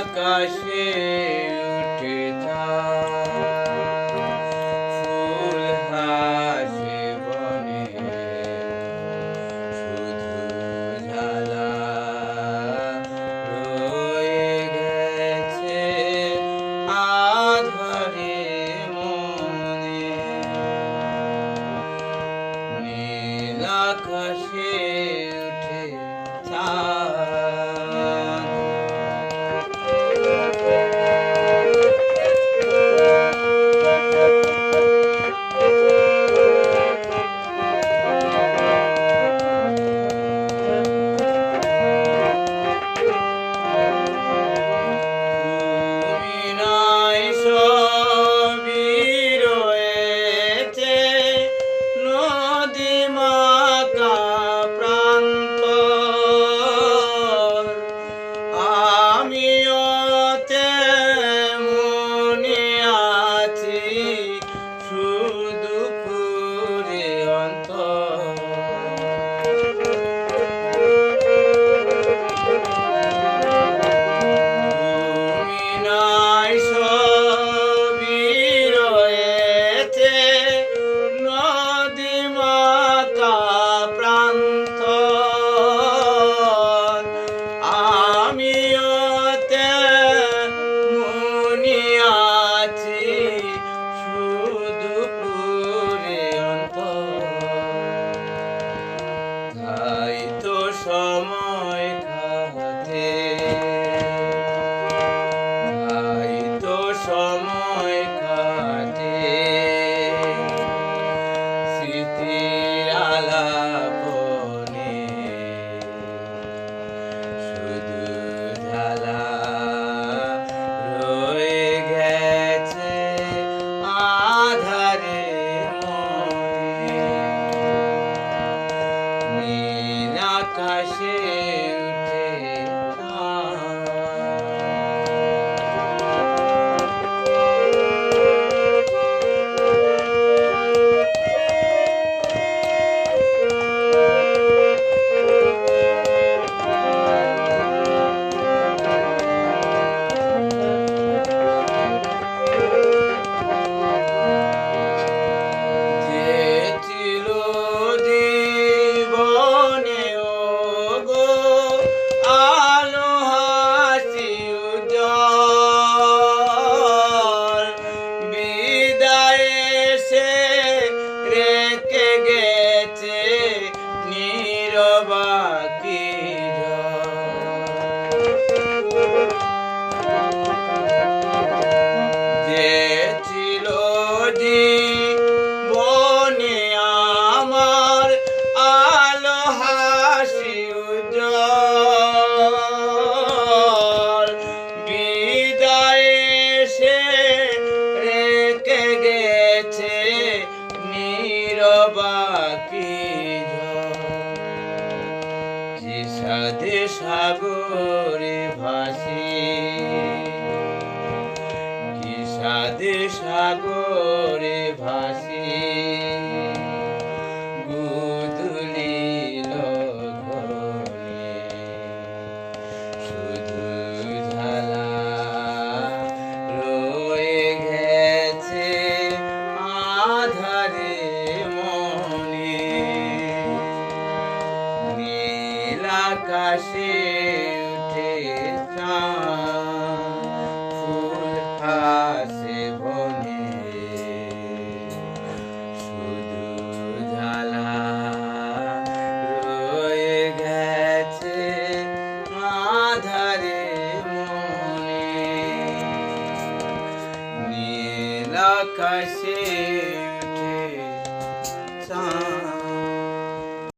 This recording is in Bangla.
আকাশে উঠে ফুল হাসে বনে, শুধু ঝালা রয়ে গেছে আধারে মনে। নীল আকাশে উঠে তা ভাসে উঠে। বিষাদে সাগরে ভাসি। বিষাদে সাগরে ভাসি? আকাশে উঠে ফুল হাসে বনে। শুধু ঝালা রয়ে গেছে আধারে মনে। নীল আকাশে উঠে চাঁদ